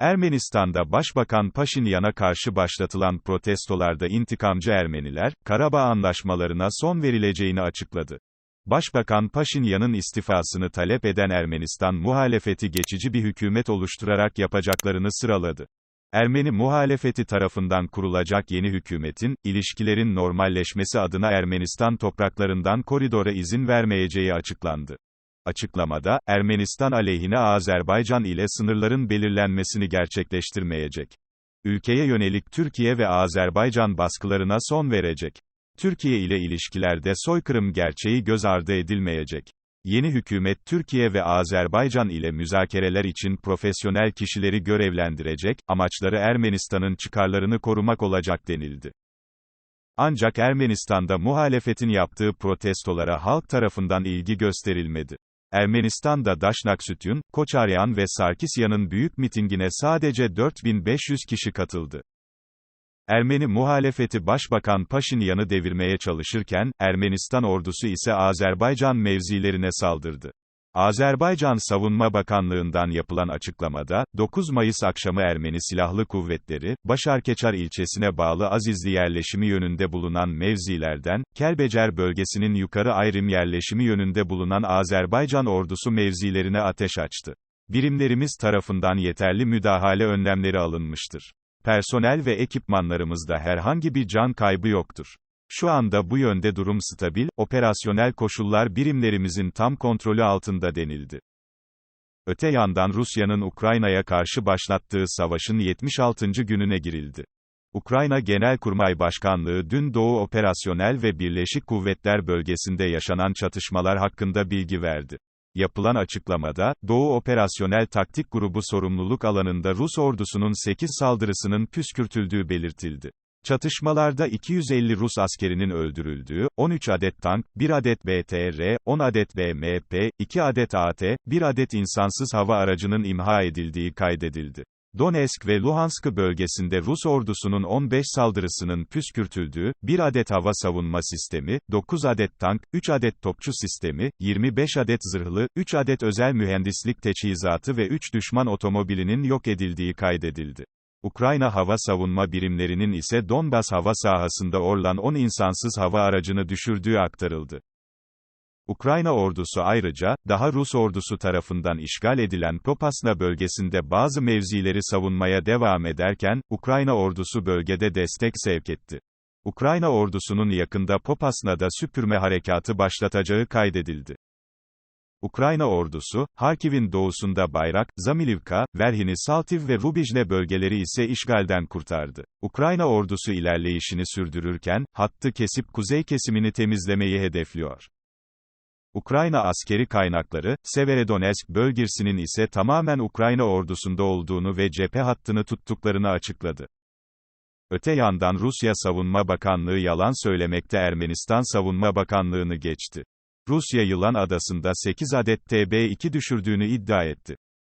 Ermenistan'da Başbakan Paşinyan'a karşı başlatılan protestolarda intikamcı Ermeniler, Karabağ anlaşmalarına son verileceğini açıkladı. Başbakan Paşinyan'ın istifasını talep eden Ermenistan muhalefeti geçici bir hükümet oluşturarak yapacaklarını sıraladı. Ermeni muhalefeti tarafından kurulacak yeni hükümetin, ilişkilerin normalleşmesi adına Ermenistan topraklarından koridora izin vermeyeceği açıklandı. Açıklamada, Ermenistan aleyhine Azerbaycan ile sınırların belirlenmesini gerçekleştirmeyecek. Ülkeye yönelik Türkiye ve Azerbaycan baskılarına son verecek. Türkiye ile ilişkilerde soykırım gerçeği göz ardı edilmeyecek. Yeni hükümet Türkiye ve Azerbaycan ile müzakereler için profesyonel kişileri görevlendirecek, amaçları Ermenistan'ın çıkarlarını korumak olacak denildi. Ancak Ermenistan'da muhalefetin yaptığı protestolara halk tarafından ilgi gösterilmedi. Ermenistan'da Daşnaksütyun, Koçaryan ve Sarkisyan'ın büyük mitingine sadece 4500 kişi katıldı. Ermeni muhalefeti Başbakan Paşinyan'ı devirmeye çalışırken, Ermenistan ordusu ise Azerbaycan mevzilerine saldırdı. Azerbaycan Savunma Bakanlığı'ndan yapılan açıklamada, 9 Mayıs akşamı Ermeni Silahlı Kuvvetleri, Başarkeçar ilçesine bağlı Azizli yerleşimi yönünde bulunan mevzilerden, Kelbecer bölgesinin yukarı ayrım yerleşimi yönünde bulunan Azerbaycan ordusu mevzilerine ateş açtı. Birimlerimiz tarafından yeterli müdahale önlemleri alınmıştır. Personel ve ekipmanlarımızda herhangi bir can kaybı yoktur. Şu anda bu yönde durum stabil, operasyonel koşullar birimlerimizin tam kontrolü altında denildi. Öte yandan Rusya'nın Ukrayna'ya karşı başlattığı savaşın 76. gününe girildi. Ukrayna Genelkurmay Başkanlığı dün Doğu Operasyonel ve Birleşik Kuvvetler bölgesinde yaşanan çatışmalar hakkında bilgi verdi. Yapılan açıklamada, Doğu Operasyonel Taktik Grubu sorumluluk alanında Rus ordusunun 8 saldırısının püskürtüldüğü belirtildi. Çatışmalarda 250 Rus askerinin öldürüldüğü, 13 adet tank, 1 adet BTR, 10 adet BMP, 2 adet AT, 1 adet insansız hava aracının imha edildiği kaydedildi. Donetsk ve Luhansk bölgesinde Rus ordusunun 15 saldırısının püskürtüldüğü, 1 adet hava savunma sistemi, 9 adet tank, 3 adet topçu sistemi, 25 adet zırhlı, 3 adet özel mühendislik teçhizatı ve 3 düşman otomobilinin yok edildiği kaydedildi. Ukrayna hava savunma birimlerinin ise Donbas hava sahasında Orlan 10 insansız hava aracını düşürdüğü aktarıldı. Ukrayna ordusu ayrıca, daha Rus ordusu tarafından işgal edilen Popasna bölgesinde bazı mevzileri savunmaya devam ederken, Ukrayna ordusu bölgede destek sevk etti. Ukrayna ordusunun yakında Popasna'da süpürme harekatı başlatacağı kaydedildi. Ukrayna ordusu, Harkiv'in doğusunda Bayrak, Zamilivka, Verhini Saltiv ve Rubijne bölgeleri ise işgalden kurtardı. Ukrayna ordusu ilerleyişini sürdürürken, hattı kesip kuzey kesimini temizlemeyi hedefliyor. Ukrayna askeri kaynakları, Severodonetsk bölgesinin ise tamamen Ukrayna ordusunda olduğunu ve cephe hattını tuttuklarını açıkladı. Öte yandan Rusya Savunma Bakanlığı yalan söylemekte Ermenistan Savunma Bakanlığı'nı geçti. Rusya Yılan Adası'nda 8 adet TB2 düşürdüğünü iddia etti.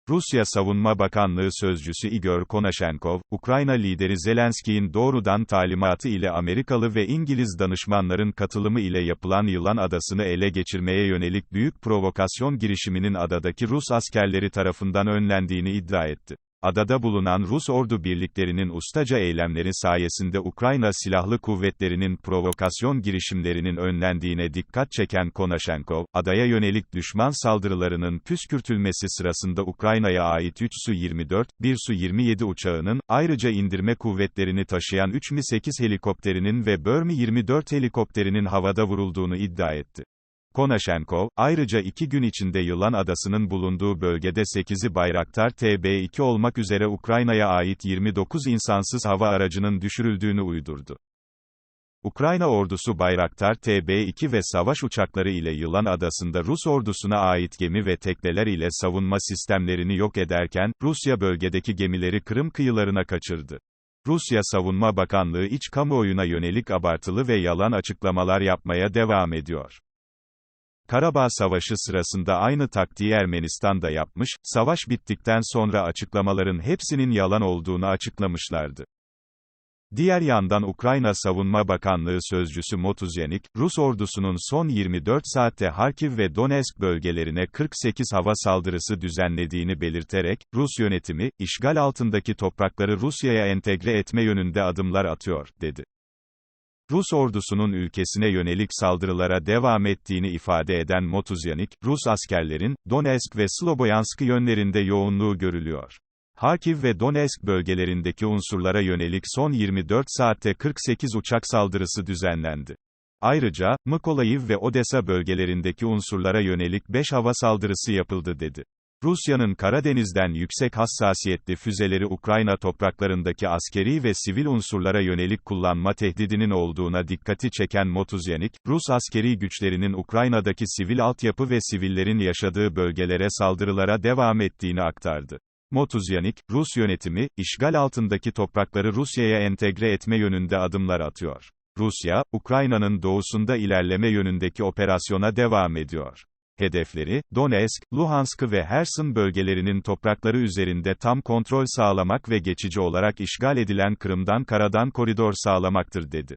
Rusya Savunma Bakanlığı Sözcüsü Igor Konashenkov, Ukrayna lideri Zelenski'nin doğrudan talimatı ile Amerikalı ve İngiliz danışmanların katılımı ile yapılan Yılan Adası'nı ele geçirmeye yönelik büyük provokasyon girişiminin adadaki Rus askerleri tarafından önlendiğini iddia etti. Adada bulunan Rus ordu birliklerinin ustaca eylemleri sayesinde Ukrayna Silahlı Kuvvetleri'nin provokasyon girişimlerinin önlendiğine dikkat çeken Konashenkov, adaya yönelik düşman saldırılarının püskürtülmesi sırasında Ukrayna'ya ait 3 Su-24, 1 Su-27 uçağının, ayrıca indirme kuvvetlerini taşıyan 3 Mi-8 helikopterinin ve Börmi-24 helikopterinin havada vurulduğunu iddia etti. Konashenkov, ayrıca iki gün içinde Yılan Adası'nın bulunduğu bölgede 8'i Bayraktar TB2 olmak üzere Ukrayna'ya ait 29 insansız hava aracının düşürüldüğünü uydurdu. Ukrayna ordusu Bayraktar TB2 ve savaş uçakları ile Yılan Adası'nda Rus ordusuna ait gemi ve tekneler ile savunma sistemlerini yok ederken, Rusya bölgedeki gemileri Kırım kıyılarına kaçırdı. Rusya Savunma Bakanlığı iç kamuoyuna yönelik abartılı ve yalan açıklamalar yapmaya devam ediyor. Karabağ Savaşı sırasında aynı taktiği Ermenistan da yapmış, savaş bittikten sonra açıklamaların hepsinin yalan olduğunu açıklamışlardı. Diğer yandan Ukrayna Savunma Bakanlığı Sözcüsü Motuzyanik, Rus ordusunun son 24 saatte Harkiv ve Donetsk bölgelerine 48 hava saldırısı düzenlediğini belirterek, Rus yönetimi, işgal altındaki toprakları Rusya'ya entegre etme yönünde adımlar atıyor, dedi. Rus ordusunun ülkesine yönelik saldırılara devam ettiğini ifade eden Motuzyanik, Rus askerlerin, Donetsk ve Sloboyansk yönlerinde yoğunluğu görülüyor. Harkiv ve Donetsk bölgelerindeki unsurlara yönelik son 24 saatte 48 uçak saldırısı düzenlendi. Ayrıca, Mykolayiv ve Odessa bölgelerindeki unsurlara yönelik 5 hava saldırısı yapıldı dedi. Rusya'nın Karadeniz'den yüksek hassasiyetli füzeleri Ukrayna topraklarındaki askeri ve sivil unsurlara yönelik kullanma tehdidinin olduğuna dikkati çeken Motuzyanik, Rus askeri güçlerinin Ukrayna'daki sivil altyapı ve sivillerin yaşadığı bölgelere saldırılara devam ettiğini aktardı. Motuzyanik, Rus yönetimi, işgal altındaki toprakları Rusya'ya entegre etme yönünde adımlar atıyor. Rusya, Ukrayna'nın doğusunda ilerleme yönündeki operasyona devam ediyor. Hedefleri, Donetsk, Luhansk ve Herson bölgelerinin toprakları üzerinde tam kontrol sağlamak ve geçici olarak işgal edilen Kırım'dan karadan koridor sağlamaktır dedi.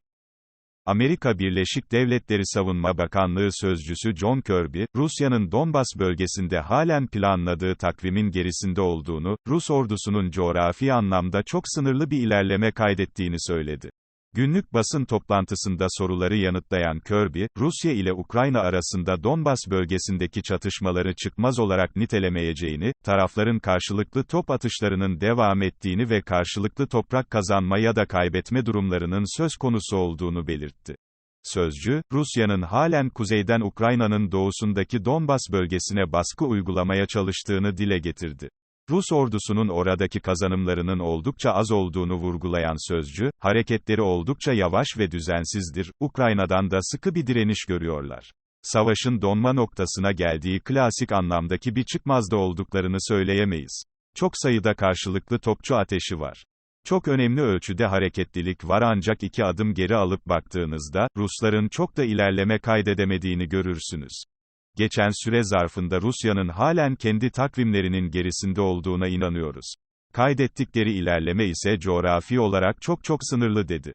Amerika Birleşik Devletleri Savunma Bakanlığı Sözcüsü John Kirby, Rusya'nın Donbas bölgesinde halen planladığı takvimin gerisinde olduğunu, Rus ordusunun coğrafi anlamda çok sınırlı bir ilerleme kaydettiğini söyledi. Günlük basın toplantısında soruları yanıtlayan Kirby, Rusya ile Ukrayna arasında Donbas bölgesindeki çatışmaları çıkmaz olarak nitelemeyeceğini, tarafların karşılıklı top atışlarının devam ettiğini ve karşılıklı toprak kazanma ya da kaybetme durumlarının söz konusu olduğunu belirtti. Sözcü, Rusya'nın halen kuzeyden Ukrayna'nın doğusundaki Donbas bölgesine baskı uygulamaya çalıştığını dile getirdi. Rus ordusunun oradaki kazanımlarının oldukça az olduğunu vurgulayan sözcü, hareketleri oldukça yavaş ve düzensizdir, Ukrayna'dan da sıkı bir direniş görüyorlar. Savaşın donma noktasına geldiği klasik anlamdaki bir çıkmazda olduklarını söyleyemeyiz. Çok sayıda karşılıklı topçu ateşi var. Çok önemli ölçüde hareketlilik var ancak iki adım geri alıp baktığınızda, Rusların çok da ilerleme kaydedemediğini görürsünüz. Geçen süre zarfında Rusya'nın halen kendi takvimlerinin gerisinde olduğuna inanıyoruz. Kaydettikleri ilerleme ise coğrafi olarak çok çok sınırlı dedi.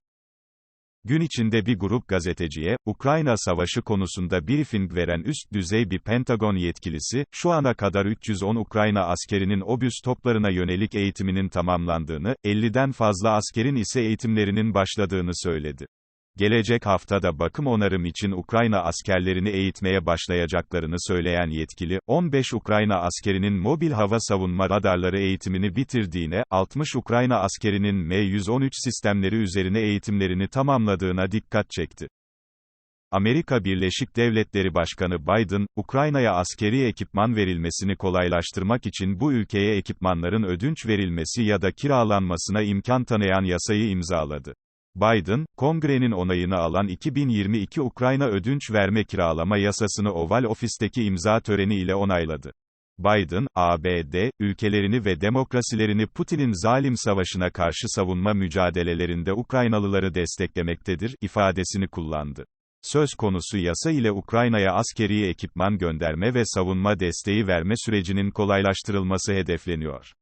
Gün içinde bir grup gazeteciye, Ukrayna Savaşı konusunda briefing veren üst düzey bir Pentagon yetkilisi, şu ana kadar 310 Ukrayna askerinin obüs toplarına yönelik eğitiminin tamamlandığını, 50'den fazla askerin ise eğitimlerinin başladığını söyledi. Gelecek haftada bakım onarım için Ukrayna askerlerini eğitmeye başlayacaklarını söyleyen yetkili, 15 Ukrayna askerinin mobil hava savunma radarları eğitimini bitirdiğine, 60 Ukrayna askerinin M113 sistemleri üzerine eğitimlerini tamamladığına dikkat çekti. Amerika Birleşik Devletleri Başkanı Biden, Ukrayna'ya askeri ekipman verilmesini kolaylaştırmak için bu ülkeye ekipmanların ödünç verilmesi ya da kiralanmasına imkan tanıyan yasayı imzaladı. Biden, Kongre'nin onayını alan 2022 Ukrayna ödünç verme kiralama yasasını Oval Ofis'teki imza töreni ile onayladı. Biden, ABD, ülkelerini ve demokrasilerini Putin'in zalim savaşına karşı savunma mücadelelerinde Ukraynalıları desteklemektedir, ifadesini kullandı. Söz konusu yasa ile Ukrayna'ya askeri ekipman gönderme ve savunma desteği verme sürecinin kolaylaştırılması hedefleniyor.